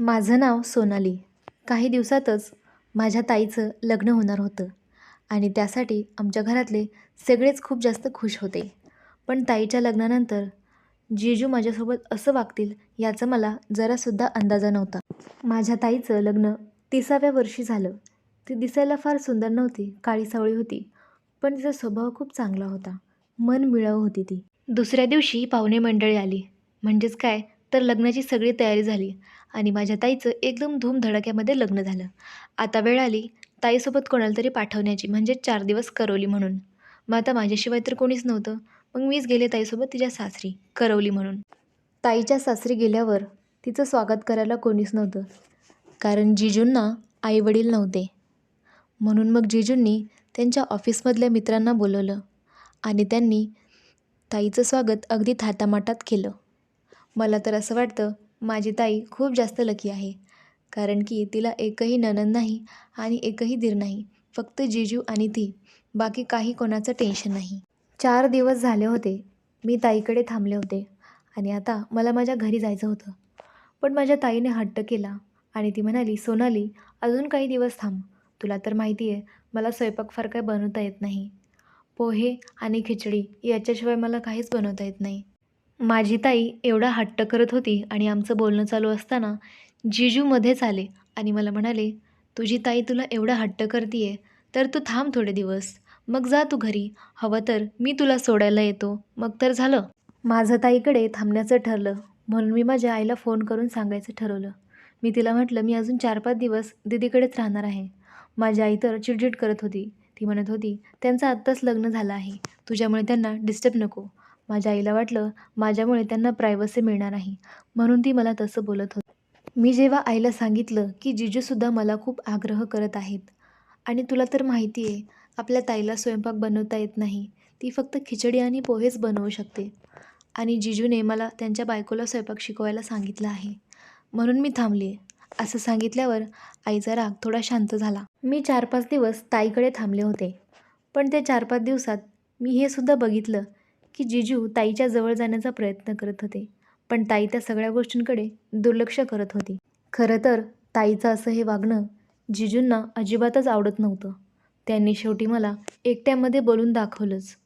माझं नाव सोनाली. काही दिवसातच माझ्या ताईचं लग्न होणार होतं आणि त्यासाठी आमच्या घरातले सगळेच खूप जास्त खुश होते. पण ताईच्या लग्नानंतर जीजू माझ्यासोबत असं वागतील याचा मला जरासुद्धा अंदाजा नव्हता. माझ्या ताईचं लग्न तिसाव्या वर्षी झालं. ती दिसायला फार सुंदर नव्हती काळी सावळी होती पण तिचा स्वभाव खूप चांगला होता. मन मिळावं होती ती. दुसऱ्या दिवशी पाहुणे मंडळी आली. म्हणजेच काय? तर लग्नाची सगळी तयारी झाली आणि माझ्या ताईचं एकदम धूमधडाक्यामध्ये लग्न झालं. आता वेळ आली ताईसोबत कोणाला तरी पाठवण्याची म्हणजे चार दिवस करवली म्हणून. मग आता माझ्याशिवाय तर कोणीच नव्हतं. मग मीच गेले ताईसोबत तिच्या सासरी करवली म्हणून. ताईच्या सासरी गेल्यावर तिचं स्वागत करायला कोणीच नव्हतं. कारण जिजूंना आईवडील नव्हते. म्हणून मग जिजूंनी त्यांच्या ऑफिसमधल्या मित्रांना बोलवलं आणि त्यांनी ताईचं स्वागत अगदी थाटामाटात केलं. मला तर असं वाटतं माझी ताई खूप जास्त लकी आहे. कारण की तिला एकही नणंद नाही आणि एकही दीर नाही फक्त जिजू आणि ती. बाकी काही कोणाचं टेन्शन नाही. चार दिवस झाले होते मी ताईकडे थांबले होते आणि आता मला माझ्या घरी जायचं होतं. पण माझ्या ताईने हट्ट केला आणि ती म्हणाली सोनाली अजून काही दिवस थांब. तुला तर माहिती आहे मला स्वयंपाक फार काय बनवता येत नाही. पोहे आणि खिचडी याच्याशिवाय मला काहीच बनवता येत नाही. माझी ताई एवढा हट्ट करत होती आणि आमचं बोलणं चालू असताना जिजू मध्येच आले आणि मला म्हणाले तुझी ताई तुला एवढा हट्ट करतीये तर तू थांब थोडे दिवस. मग जा तू घरी. हवं तर मी तुला सोडायला येतो. मग तर झालं. माझं ताईकडे थांबण्याचं ठरलं. म्हणून मी माझ्या आईला फोन करून सांगायचं ठरवलं. मी तिला म्हटलं मी अजून चार पाच दिवस दीदीकडेच राहणार आहे. माझी आई तर चिडचिड करत होती. ती म्हणत होती त्यांचं आत्ताच लग्न झालं आहे. तुझ्यामुळे त्यांना डिस्टर्ब नको. माझ्या आईला वाटलं माझ्यामुळे त्यांना प्रायव्हसी मिळणार नाही. म्हणून ती मला तसं बोलत होती. मी जेव्हा आईला सांगितलं की जिजूसुद्धा मला खूप आग्रह करत आहेत आणि तुला तर माहिती आहे आपल्या ताईला स्वयंपाक बनवता येत नाही ती फक्त खिचडी आणि पोहेच बनवू शकते. आणि जिजूने मला त्यांच्या बायकोला स्वयंपाक शिकवायला सांगितलं आहे. म्हणून मी थांबली. आहे असं सांगितल्यावर आईचा राग थोडा शांत झाला. मी चार पाच दिवस ताईकडे थांबले होते. पण त्या चार पाच दिवसात मी हे सुद्धा बघितलं की जिजू ताईच्या जवळ जाण्याचा प्रयत्न करत होते. पण ताई त्या सगळ्या गोष्टींकडे दुर्लक्ष करत होती. खरं तर ताईचं असं हे वागणं जिजूंना अजिबातच आवडत नव्हतं. त्यांनी शेवटी मला एकट्यामध्ये बोलून दाखवलंच.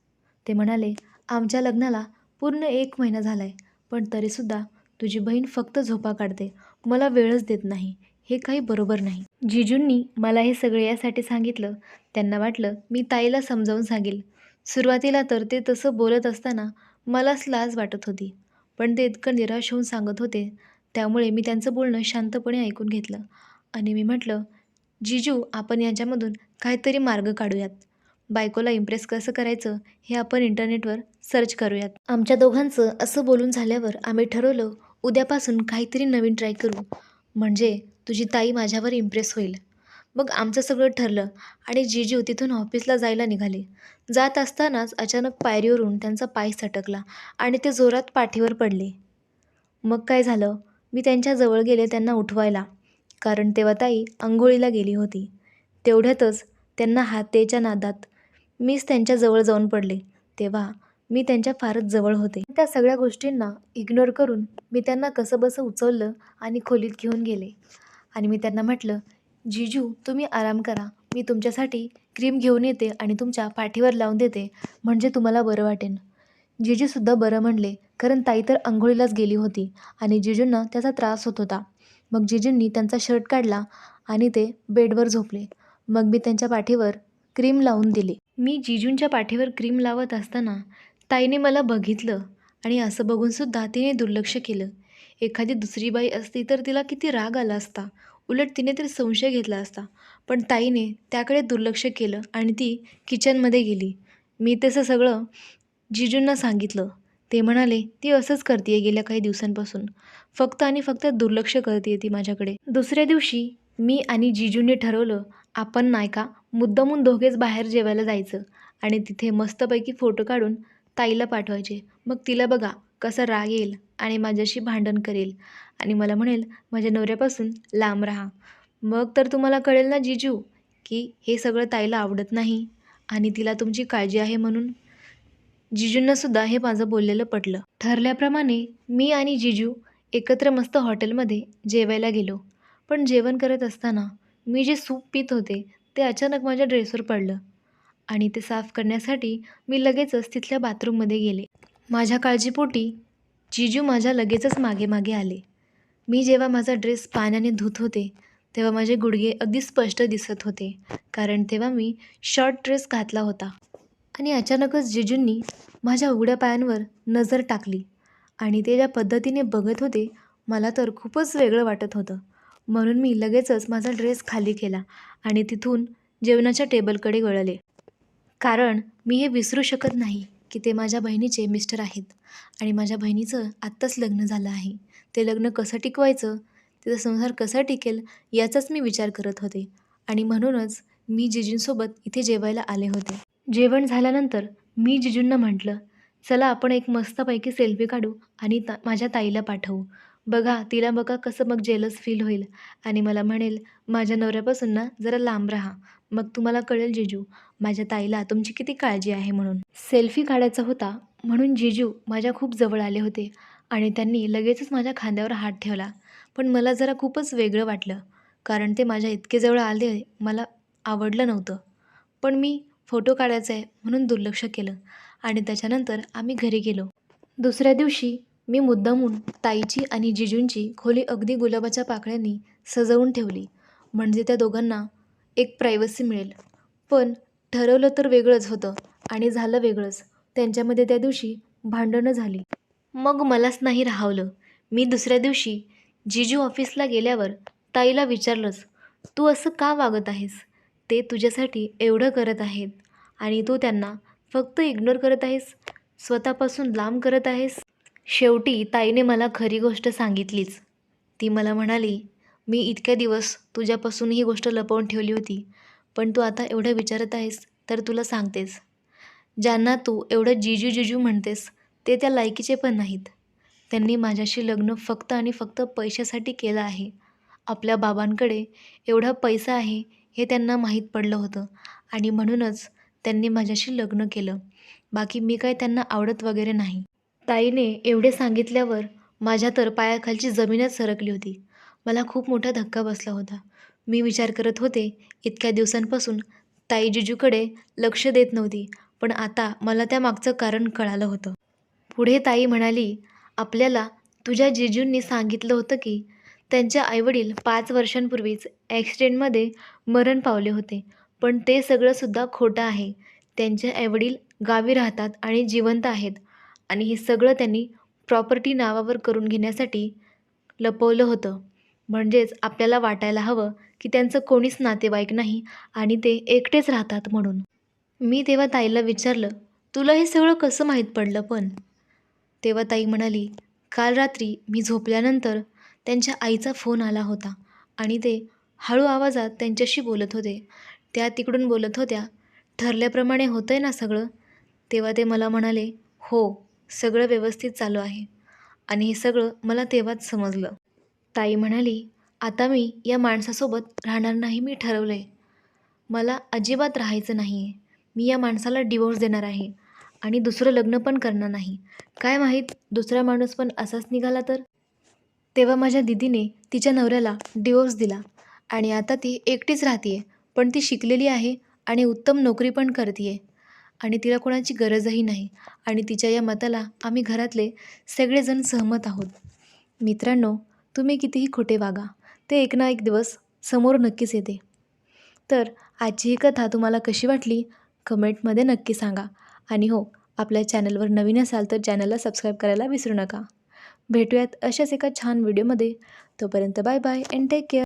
ते म्हणाले आमच्या लग्नाला पूर्ण एक महिना झाला आहे पण तरीसुद्धा तुझी बहीण फक्त झोपा काढते. मला वेळच देत नाही. हे काही बरोबर नाही. जिजूंनी मला हे सगळे यासाठी सांगितलं. त्यांना वाटलं मी ताईला समजावून सांगेल. सुरुवातीला तर ते तसं बोलत असताना मलाच लाज वाटत होती. पण ते इतकं निराश होऊन सांगत होते त्यामुळे मी त्यांचं बोलणं शांतपणे ऐकून घेतलं. आणि मी म्हटलं जिजू आपण यांच्यामधून काहीतरी मार्ग काढूयात. बायकोला इम्प्रेस कसं करायचं हे आपण इंटरनेटवर सर्च करूयात. आमच्या दोघांचं असं बोलून झाल्यावर आम्ही ठरवलं उद्यापासून काहीतरी नवीन ट्राय करू. म्हणजे तुझी ताई माझ्यावर इम्प्रेस होईल. मग आमचं सगळं ठरलं आणि जीजू तिथून ऑफिसला जायला निघाले. जात असतानाच अचानक पायरीवरून त्यांचा पाय सटकला आणि ते जोरात पाठीवर पडले. मग काय झालं? मी त्यांच्याजवळ गेले त्यांना उठवायला कारण तेव्हा ताई आंघोळीला गेली होती. तेवढ्यातच त्यांना हातेच्या नादात मीच त्यांच्याजवळ जाऊन पडले. तेव्हा मी त्यांच्या फारच जवळ होते. त्या सगळ्या गोष्टींना इग्नोर करून मी त्यांना कसंबसं उचललं आणि खोलीत घेऊन गेले. आणि मी त्यांना म्हटलं जिजू तुम्ही आराम करा. मी तुमच्यासाठी क्रीम घेऊन येते आणि तुमच्या पाठीवर लावून देते. म्हणजे तुम्हाला बरं वाटेल जिजूसुद्धा बरं म्हणले कारण ताई तर आंघोळीलाच गेली होती आणि जिजूंना त्याचा त्रास होत होता. मग जिजूंनी त्यांचा शर्ट काढला आणि ते बेडवर झोपले. मग मी त्यांच्या पाठीवर क्रीम लावून दिली. मी जिजूंच्या पाठीवर क्रीम लावत असताना ताईने मला बघितलं आणि असं बघूनसुद्धा तिने दुर्लक्ष केलं. एखादी दुसरी बाई असती तर तिला किती राग आला असता. उलट तिने तर संशय घेतला असता. पण ताईने त्याकडे दुर्लक्ष केलं आणि ती किचनमध्ये गेली. मी तसं सगळं जिजूंना सांगितलं. ते म्हणाले ती असंच करते गेल्या काही दिवसांपासून. फक्त आणि फक्त दुर्लक्ष करते ती माझ्याकडे. दुसऱ्या दिवशी मी आणि जिजूंनी ठरवलं आपण नाही का मुद्दामून दोघेच बाहेर जेवायला जायचं आणि तिथे मस्तपैकी फोटो काढून ताईला पाठवायचे. मग तिला बघा कसा राग येईल आणि माझ्याशी भांडण करेल. आणि मला म्हणेल माझ्या नवऱ्यापासून लांब राहा. मग तर तुम्हाला कळेल ना जिजू की हे सगळं ताईला आवडत नाही आणि तिला तुमची काळजी आहे म्हणून. जिजूंनासुद्धा हे माझं बोललेलं पटलं. ठरल्याप्रमाणे मी आणि जिजू एकत्र मस्त हॉटेलमध्ये जेवायला गेलो. पण जेवण करत असताना मी जे सूप पित होते ते अचानक माझ्या ड्रेसवर पडलं. आणि ते साफ करण्यासाठी मी लगेचच तिथल्या बाथरूममध्ये गेले. माझ्या काळजीपोटी जिजू माझ्या लगेचच मागे मागे आले. मी जेव्हा माझा ड्रेस पाण्याने धुत होते तेव्हा माझे गुडघे अगदी स्पष्ट दिसत होते कारण तेव्हा मी शॉर्ट ड्रेस घातला होता. आणि अचानकच जिजूंनी माझ्या उघड्या पायांवर नजर टाकली आणि ते ज्या पद्धतीने बघत होते मला तर खूपच वेगळं वाटत होतं. म्हणून मी लगेचच माझा ड्रेस खाली केला आणि तिथून जेवणाच्या टेबलकडे वळले. कारण मी हे विसरू शकत नाही की ते माझ्या बहिणीचे मिस्टर आहेत आणि माझ्या बहिणीचं आत्ताच लग्न झालं आहे. ते लग्न कसं टिकवायचं तिचा संसार कसा टिकेल याचाच मी विचार करत होते आणि म्हणूनच मी जिजूंसोबत इथे जेवायला आले होते. जेवण झाल्यानंतर मी जिजूंना म्हटलं चला आपण एक मस्तपैकी सेल्फी काढू आणि ता माझ्या ताईला पाठवू. बघा तिला बघा कसं मग जेलस फील होईल आणि मला म्हणेल माझ्या नवऱ्यापासून ना जरा लांब राहा. मग तुम्हाला कळेल जिजू. माझ्या ताईला तुमची किती काळजी आहे म्हणून. सेल्फी काढायचा होता म्हणून जिजू माझ्या खूप जवळ आले होते आणि त्यांनी लगेचच माझ्या खांद्यावर हात ठेवला. पण मला जरा खूपच वेगळं वाटलं कारण ते माझ्या इतके जवळ आले मला आवडलं नव्हतं. पण मी फोटो काढायचा आहे म्हणून दुर्लक्ष केलं आणि त्याच्यानंतर आम्ही घरी गेलो. दुसऱ्या दिवशी मी मुद्दामून ताईची आणि जिजूंची खोली अगदी गुलाबाच्या पाकळ्यांनी सजवून ठेवली. म्हणजे त्या दोघांना एक प्रायव्हसी मिळेल. पण ठरवलं तर वेगळंच होतं आणि झालं वेगळंच. त्यांच्यामध्ये त्या दिवशी भांडणं झाली. मग मलाच नाही राहावलं. मी दुसऱ्या दिवशी जिजू ऑफिसला गेल्यावर ताईला विचारलंच तू असं का वागत आहेस? ते तुझ्यासाठी एवढं करत आहेत आणि तू त्यांना फक्त इग्नोर करत आहेस? स्वतःपासून लांब करत आहेस? शेवटी ताईने मला खरी गोष्ट सांगितलीच. ती मला म्हणाली मी इतक्या दिवस तुझ्यापासून ही गोष्ट लपवून ठेवली होती पण तू आता एवढं विचारत आहेस तर तुला सांगतेस. ज्यांना तू एवढं जिजू जिजू म्हणतेस ते त्या लायकीचे पण नाहीत. त्यांनी माझ्याशी लग्न फक्त आणि फक्त पैशासाठी केलं आहे. आपल्या बाबांकडे एवढा पैसा आहे हे त्यांना माहीत पडलं होतं आणि म्हणूनच त्यांनी माझ्याशी लग्न केलं. बाकी मी काय त्यांना आवडत वगैरे नाही. ताईने एवढे सांगितल्यावर माझ्या तर पायाखालची जमीनच सरकली होती. मला खूप मोठा धक्का बसला होता. मी विचार करत होते इतक्या दिवसांपासून ताई जिजूकडे लक्ष देत नव्हती पण आता मला त्या मागचं कारण कळालं होतं. पुढे ताई म्हणाली आपल्याला तुझ्या जिजूंनी सांगितलं होतं की त्यांच्या आईवडील पाच वर्षांपूर्वीच ॲक्सिडेंटमध्ये मरण पावले होते पण ते सगळंसुद्धा खोटं आहे. त्यांचे आईवडील गावी राहतात आणि जिवंत आहेत आणि हे सगळं त्यांनी प्रॉपर्टी नावावर करून घेण्यासाठी लपवलं होतं. म्हणजेच आपल्याला वाटायला हवं की त्यांचं कोणीच नातेवाईक नाही आणि ते एकटेच राहतात म्हणून. मी तेव्हा ताईला विचारलं तुला हे सगळं कसं माहीत पडलं पण? तेव्हा ताई म्हणाली काल रात्री मी झोपल्यानंतर त्यांच्या आईचा फोन आला होता आणि ते हळू आवाजात त्यांच्याशी बोलत होते. त्या तिकडून बोलत होत्या ठरल्याप्रमाणे होतं आहे ना सगळं? तेव्हा ते मला म्हणाले हो सगळं व्यवस्थित चालू आहे. आणि हे सगळं मला तेव्हाच समजलं. ताई म्हणाली आता मी या माणसासोबत राहणार नाही मी ठरवलं आहे मला अजिबात राहायचं नाही. आहे मी या माणसाला डिवोर्स देणार आहे. आणि दुसरं लग्न पण करणार नाही. काय माहीत दुसरा माणूस पण असाच निघाला तर? तेव्हा माझ्या दिदीने तिच्या नवऱ्याला डिवोर्स दिला. आणि आता ती एकटीच राहते पण ती शिकलेली आहे आणि उत्तम नोकरी पण करते आहे आणि तिला कोणाची गरजही नाही. आणि तिच्या या मताला आम्ही घरातले सगळेजण सहमत आहोत. मित्रांनो तुम्ही कितीही खोटे वागा ते एक ना एक दिवस समोर नक्कीच येते. तर आजची ही कथा तुम्हाला कशी वाटली? कमेंटमध्ये नक्की सांगा. आणि हो आपल्या चॅनलवर नवीन असाल तर चॅनलला सबस्क्राईब करायला विसरू नका. भेटूयात अशाच एका छान व्हिडिओमध्ये. तोपर्यंत bye bye and take care